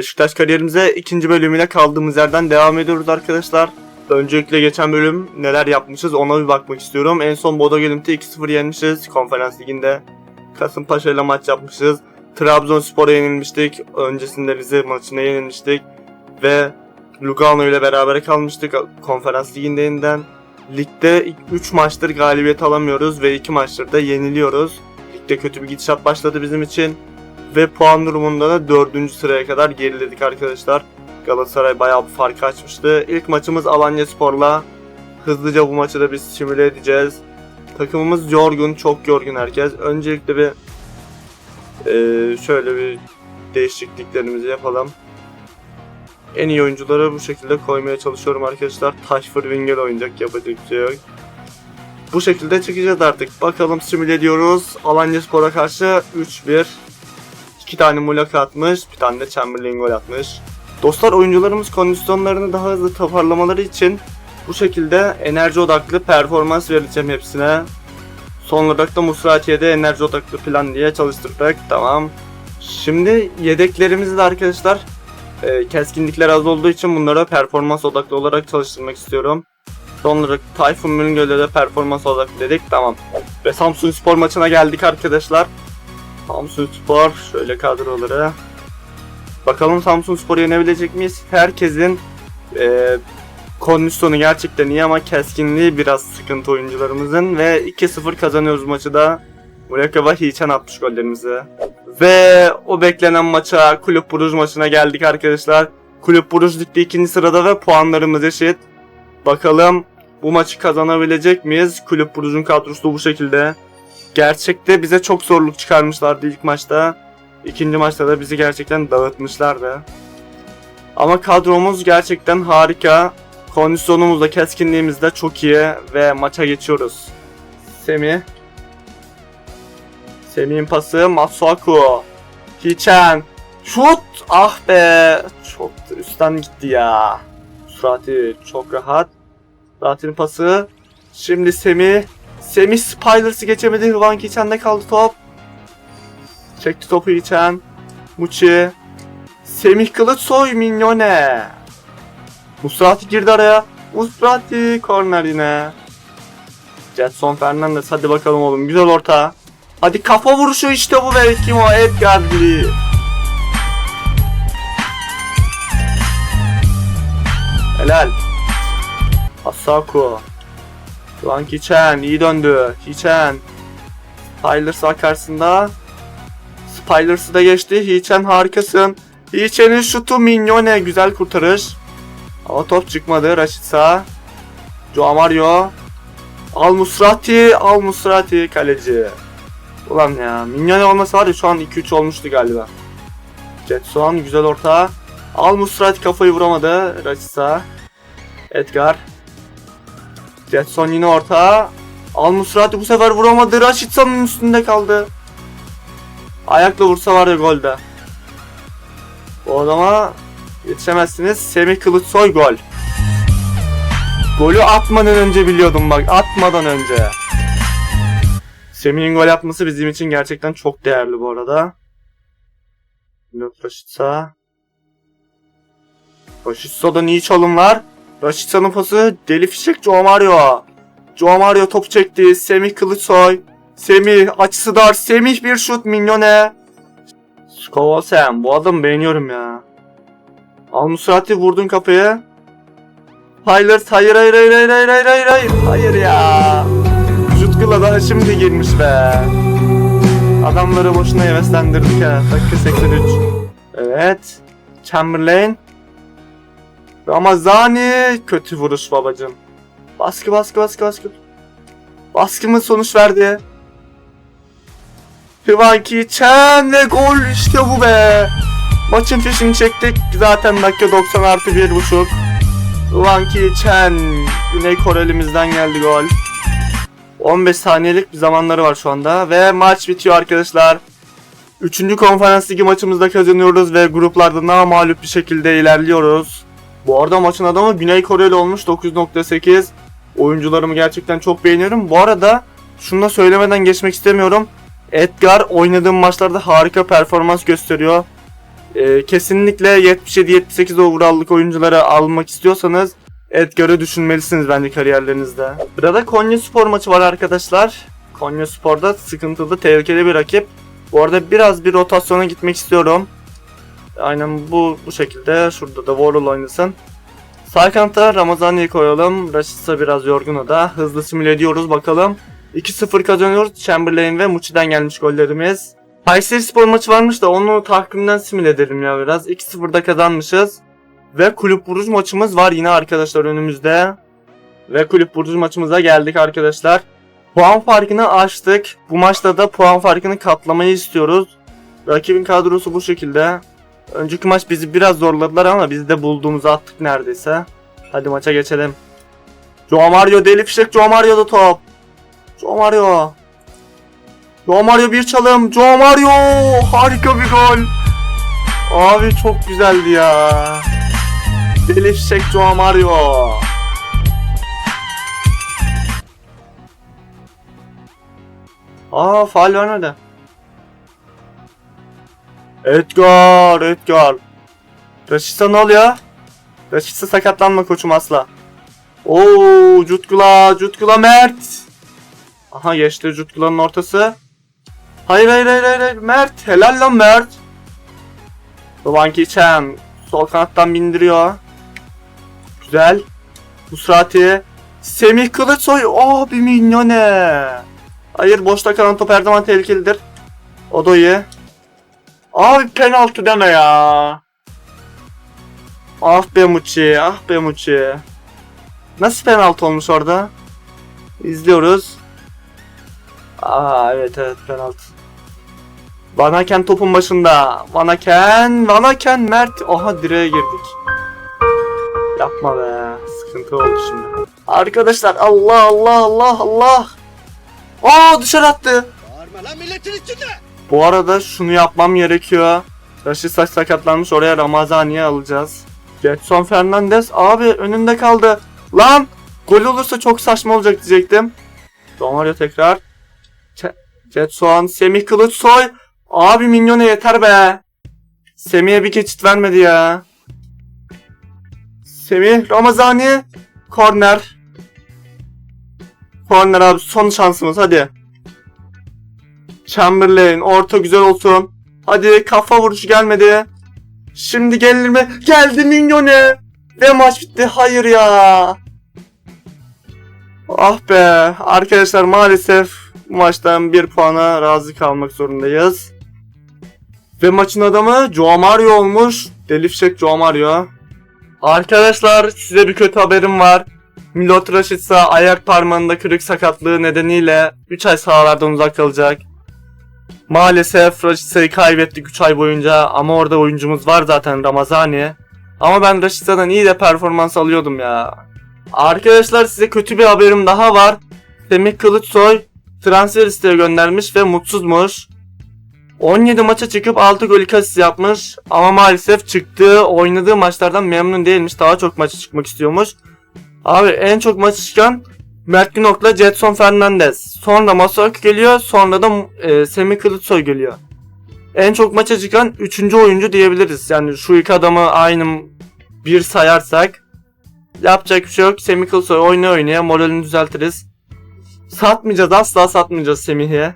Beşiktaş kariyerimize ikinci bölümüyle kaldığımız yerden devam ediyoruz arkadaşlar. Öncelikle geçen bölüm neler yapmışız ona bir bakmak istiyorum. En son Bodo Glimt'i 2-0 yenmişiz konferans liginde. Kasımpaşa ile maç yapmışız. Trabzonspor'a yenilmiştik. Öncesinde Rize maçına yenilmiştik. Ve Lugano ile beraber kalmıştık konferans liginde yeniden. Ligde 3 maçtır galibiyet alamıyoruz ve 2 maçtır da yeniliyoruz. Ligde kötü bir gidişat başladı bizim için. Ve puan durumunda da 4. sıraya kadar geriledik arkadaşlar. Galatasaray bayağı bir fark açmıştı. İlk maçımız Alanya Spor'la. Hızlıca bu maçı da biz simüle edeceğiz. Takımımız yorgun, çok yorgun herkes. Öncelikle bir eee, şöyle bir değişikliklerimizi yapalım. En iyi oyuncuları bu şekilde koymaya çalışıyorum arkadaşlar. Taşfır Winger oynayacak yapacak bir şey yok. Bu şekilde çıkacağız artık. Bakalım simüle ediyoruz. Alanya Spor'a karşı 3-1. İki tane Mulaka atmış. Bir tane de Chamberlain gol atmış. Dostlar oyuncularımız kondisyonlarını daha hızlı toparlamaları için bu şekilde enerji odaklı performans vereceğim hepsine. Son olarak da Musrati'ye enerji odaklı plan diye çalıştırdık. Tamam. Şimdi yedeklerimizi de arkadaşlar e, keskinlikler az olduğu için bunlara performans odaklı olarak çalıştırmak istiyorum. Son olarak Tayfun Mülgöl'e de performans odaklı dedik. Tamam. Ve Samsun Spor maçına geldik arkadaşlar. Samsun Spor şöyle kadroları. Bakalım Samsun Spor'u yenebilecek miyiz? Herkesin e, kondisyonu gerçekten iyi ama keskinliği biraz sıkıntı oyuncularımızın ve 2-0 kazanıyoruz maçı da. Murakaba Hiçen atmış gollerimizi. Ve o beklenen maça Kulüp Buruj maçına geldik arkadaşlar. Kulüp Buruj ligde ikinci sırada ve puanlarımız eşit. Bakalım bu maçı kazanabilecek miyiz? Kulüp Buruj'un kadrosu bu şekilde. Gerçekte bize çok zorluk çıkarmışlardı ilk maçta. İkinci maçta da bizi gerçekten dağıtmışlardı. Ama kadromuz gerçekten harika. Kondisyonumuz da keskinliğimiz de çok iyi ve maça geçiyoruz. Semi. Semih'in pası Masuaku. Hichen. Şut! Ah be! Çok üstten gitti ya. Surati çok rahat. Surati'nin pası. Şimdi Semih. Semih Spiders'ı geçemedi. Hıvan Hiçen'de kaldı top. Çekti topu Hiçen. Muçi. Semih Kılıçsoy Mignone. Musrati girdi araya. Musrati korner yine. Jetson Fernandez hadi bakalım oğlum güzel orta. Hadi kafa vuruşu işte bu be kim o Edgar Lee. Helal. Asako. Lan Hichen iyi döndü. Hichen. Spilers karşısında. Spilers'ı da geçti. Hichen harikasın. Hichen'in şutu minyone. Güzel kurtarış. Ama top çıkmadı. Raşit sağ. Joao Mario. Al Musrati. Al Musrati kaleci. Ulan ya. Minyone olmasa var ya şu an 2-3 olmuştu galiba. Jetson güzel orta. Al Musrati kafayı vuramadı. Raşit sağ. Edgar. Jetson yine orta. Al Musrati bu sefer vuramadı. Raşitsa'nın üstünde kaldı. Ayakla vursa var ya golde. O adama yetişemezsiniz. Semih Kılıçsoy gol. Golü atmadan önce biliyordum bak. Atmadan önce. Semih'in gol atması bizim için gerçekten çok değerli bu arada. Raşitsa. Raşitsa'dan iyi çalım Raşitsa'nın pası deli fişek Joe Mario. Joe Mario top çekti. Semih Kılıçsoy. Semih açısı dar. Semih bir şut minyone. Skovosen bu adamı beğeniyorum ya. Al Musrati vurdun kafaya. Hayır hayır hayır hayır hayır hayır hayır hayır hayır hayır ya. Jutkula daha şimdi girmiş be. Adamları boşuna heveslendirdik ha. Dakika 83. Evet. Chamberlain. Ramazani. Kötü vuruş babacım. Baskı baskı baskı baskı. Baskımız sonuç verdi. Hıvanki Chen ve gol işte bu be. Maçın fişini çektik. Zaten dakika 90 artı 1.5. Hıvanki Chen. Güney Korelimizden geldi gol. 15 saniyelik bir zamanları var şu anda. Ve maç bitiyor arkadaşlar. Üçüncü konferans ligi maçımızda kazanıyoruz ve gruplarda mağlup bir şekilde ilerliyoruz. Bu arada maçın adamı Güney Koreli olmuş 9.8. Oyuncularımı gerçekten çok beğeniyorum. Bu arada şunu da söylemeden geçmek istemiyorum. Edgar oynadığım maçlarda harika performans gösteriyor. Ee, kesinlikle 77-78 overall'lık oyuncuları almak istiyorsanız Edgar'ı düşünmelisiniz bence kariyerlerinizde. Sırada Konya Spor maçı var arkadaşlar. Konya Spor'da sıkıntılı, tehlikeli bir rakip. Bu arada biraz bir rotasyona gitmek istiyorum. Aynen bu bu şekilde. Şurada da Warhol oynasın. Sağ kanatta Ramazani'yi koyalım. Rashica biraz yorgun o da. Hızlı simüle ediyoruz bakalım. 2-0 kazanıyoruz. Chamberlain ve Muçi'den gelmiş gollerimiz. Kayseri Spor maçı varmış da onu takvimden simüle edelim ya biraz. 2-0'da kazanmışız. Ve kulüp vuruş maçımız var yine arkadaşlar önümüzde. Ve kulüp vuruş maçımıza geldik arkadaşlar. Puan farkını açtık. Bu maçta da puan farkını katlamayı istiyoruz. Rakibin kadrosu bu şekilde. Önceki maç bizi biraz zorladılar ama biz de bulduğumuzu attık neredeyse. Hadi maça geçelim. Joe Mario deli fişek Joe Mario'da top. Joe Mario. Joe Mario bir çalım. Joe Mario harika bir gol. Abi çok güzeldi ya. Deli fişek Joe Mario. Aa faal vermedi. Edgar, Edgar. Raşitsa ne oluyor? Raşitsa sakatlanma koçum asla. Oo, Cutkula, Cutkula Mert. Aha geçti Cutkula'nın ortası. Hayır hayır hayır hayır. Mert, helal lan Mert. Rovanki Chen sol kanattan bindiriyor. Güzel. Musrati. Semih Kılıçsoy. Oh bir minyone. Hayır boşta kalan top her zaman tehlikelidir. O da. Abi penaltı deme ya. Ah be Muçi, ah be Muçi. Nasıl penaltı olmuş orada? İzliyoruz. Aa evet evet penaltı. Vanaken topun başında. Vanaken, Vanaken Mert. Aha direğe girdik. Yapma be. Sıkıntı oldu şimdi. Arkadaşlar Allah Allah Allah Allah. Aa dışarı attı. Bağırma lan milletin içinde. Bu arada şunu yapmam gerekiyor. Raşit saç sakatlanmış oraya Ramazani'ye alacağız. Jetson Fernandez abi önünde kaldı. Lan gol olursa çok saçma olacak diyecektim. Romario tekrar. Jetson, Semih Kılıçsoy. Abi minyona yeter be. Semih'e bir geçit vermedi ya. Semih Ramazani. Korner. Korner abi son şansımız hadi. Chamberlain orta güzel olsun. Hadi kafa vuruşu gelmedi. Şimdi gelir mi? Geldi Mignone. Ve maç bitti. Hayır ya. Ah be. Arkadaşlar maalesef bu maçtan bir puana razı kalmak zorundayız. Ve maçın adamı Joe Mario olmuş. Delifşek Joe Mario. Arkadaşlar size bir kötü haberim var. Milot Rashica ayak parmağında kırık sakatlığı nedeniyle 3 ay sahalardan uzak kalacak. Maalesef Rashica'yı kaybettik 3 ay boyunca ama orada oyuncumuz var zaten Ramazani. Ama ben Rashica'dan iyi de performans alıyordum ya. Arkadaşlar size kötü bir haberim daha var. Semih Kılıçsoy transfer isteği göndermiş ve mutsuzmuş. 17 maça çıkıp 6 gol 2 asist yapmış ama maalesef çıktığı oynadığı maçlardan memnun değilmiş. Daha çok maça çıkmak istiyormuş. Abi en çok maça çıkan Mert Günok'la Jetson Fernandez. Sonra Masuaku geliyor. Sonra da e, Semih Kılıçsoy geliyor. En çok maça çıkan 3. oyuncu diyebiliriz. Yani şu iki adamı aynı bir sayarsak yapacak bir şey yok. Semih Kılıçsoy oynaya oynaya moralini düzeltiriz. Satmayacağız asla satmayacağız Semih'e.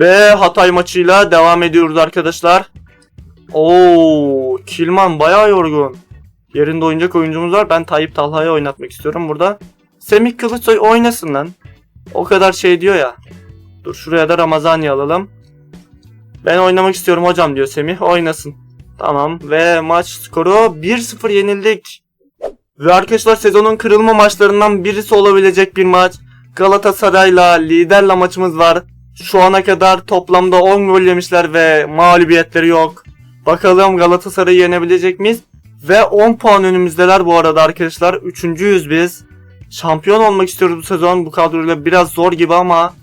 Ve Hatay maçıyla devam ediyoruz arkadaşlar. Oo, Kilman bayağı yorgun. Yerinde oynayacak oyuncumuz var. Ben Tayyip Talha'yı oynatmak istiyorum burada. Semih Kılıçsoy oynasın lan. O kadar şey diyor ya. Dur şuraya da Ramazani alalım. Ben oynamak istiyorum hocam diyor Semih. Oynasın. Tamam ve maç skoru 1-0 yenildik. Ve arkadaşlar sezonun kırılma maçlarından birisi olabilecek bir maç. Galatasaray'la liderle maçımız var. Şu ana kadar toplamda 10 gol yemişler ve mağlubiyetleri yok. Bakalım Galatasaray'ı yenebilecek miyiz? Ve 10 puan önümüzdeler bu arada arkadaşlar. Üçüncüyüz biz. Şampiyon olmak istiyoruz bu sezon. Bu kadroyla biraz zor gibi ama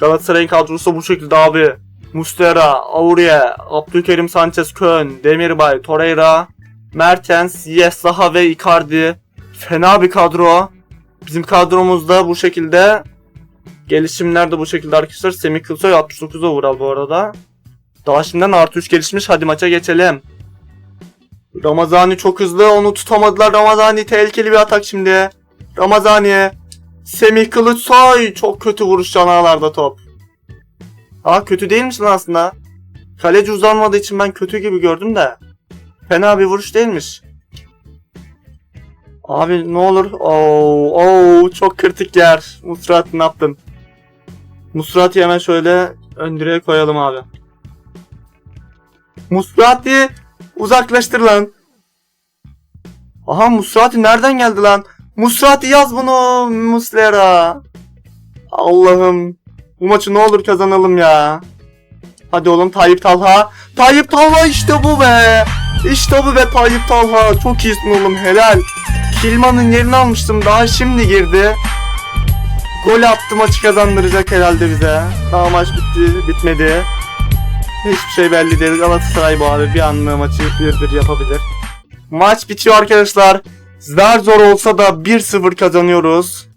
Galatasaray'ın kadrosu bu şekilde abi. Mustera, Aurier, Abdülkerim Sanchez Kön, Demirbay, Torreira, Mertens, Zaha ve Icardi. Fena bir kadro. Bizim kadromuzda bu şekilde gelişimler de bu şekilde arkadaşlar. Semih Kılsoy 69 overall bu arada. Daha şimdiden artı 3 gelişmiş. Hadi maça geçelim. Ramazani çok hızlı onu tutamadılar. Ramazani tehlikeli bir atak şimdi. Ramazani. Semih Kılıçsoy çok kötü vuruş canavarlarda top. Aa kötü değilmiş lan aslında. Kaleci uzanmadığı için ben kötü gibi gördüm de. Fena bir vuruş değilmiş. Abi ne olur. Oo, oo çok kritik yer. Musrat ne yaptın? Musrati hemen şöyle ön direğe koyalım abi. Musrati uzaklaştır lan. Aha Musrati nereden geldi lan? Musrati yaz bunu Muslera. Allah'ım. Bu maçı ne olur kazanalım ya. Hadi oğlum Tayyip Talha. Tayyip Talha işte bu be. İşte bu be Tayyip Talha. Çok iyisin oğlum helal. Kilman'ın yerini almıştım daha şimdi girdi. Gol attı maçı kazandıracak herhalde bize. Daha maç bitti, bitmedi. Hiçbir şey belli değil. Galatasaray bu abi bir anlığı maçı 1-1 yapabilir. Maç bitiyor arkadaşlar. Zar zor olsa da 1-0 kazanıyoruz.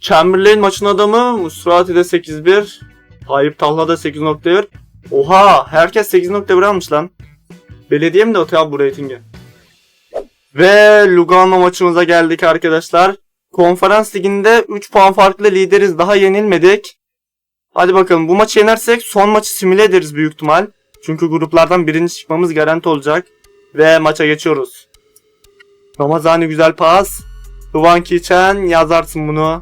Chamberlain maçın adamı. Musrati de 8-1. Tayyip Talha da 8.1. Oha herkes 8.1 almış lan. Belediye mi de atıyor abi bu reytingi? Ve Lugano maçımıza geldik arkadaşlar. Konferans liginde 3 puan farklı lideriz. Daha yenilmedik. Hadi bakalım bu maçı yenersek son maçı simüle ederiz büyük ihtimal. Çünkü gruplardan birinci çıkmamız garanti olacak. Ve maça geçiyoruz. Ramazani güzel pas. Hıvan Kiçen yazarsın bunu.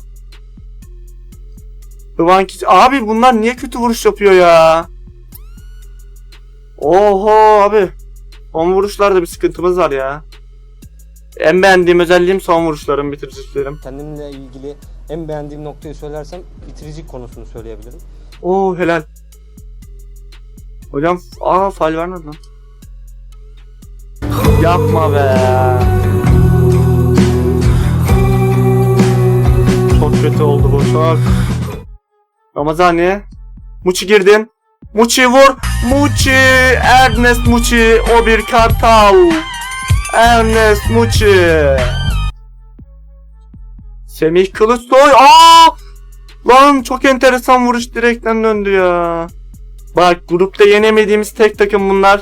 Hıvan Kiçen. Abi bunlar niye kötü vuruş yapıyor ya? Oho abi. Son vuruşlarda bir sıkıntımız var ya. En beğendiğim özelliğim son vuruşlarım, bitiricilerim. Kendimle ilgili en beğendiğim noktayı söylersem bitirici konusunu söyleyebilirim. Oo helal. Hocam aa faal vermedi lan. Yapma be. Kötü oldu bu çok. Ramazani. Muçi girdin. Muçi vur. Muçi. Ernest Muçi. O bir kartal. Ernest Muçi. Semih Kılıçsoy. Aa! Lan çok enteresan vuruş direkten döndü ya. Bak grupta yenemediğimiz tek takım bunlar.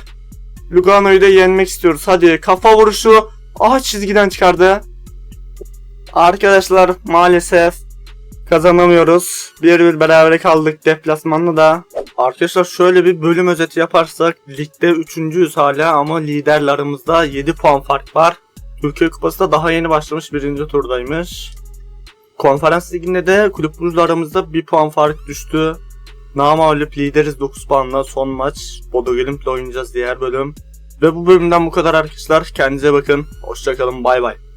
Lugano'yu da yenmek istiyoruz. Hadi kafa vuruşu. Aha çizgiden çıkardı. Arkadaşlar maalesef kazanamıyoruz. Bir bir berabere kaldık deplasmanla da. Arkadaşlar şöyle bir bölüm özeti yaparsak ligde 3.yüz hala ama liderlerimizde 7 puan fark var. Türkiye Kupası da daha yeni başlamış birinci turdaymış. Konferans liginde de kulüp aramızda bir puan fark düştü. Namağlup lideriz 9 puanla son maç. Bodo Glimt'le oynayacağız diğer bölüm. Ve bu bölümden bu kadar arkadaşlar. Kendinize bakın. Hoşçakalın bay bay.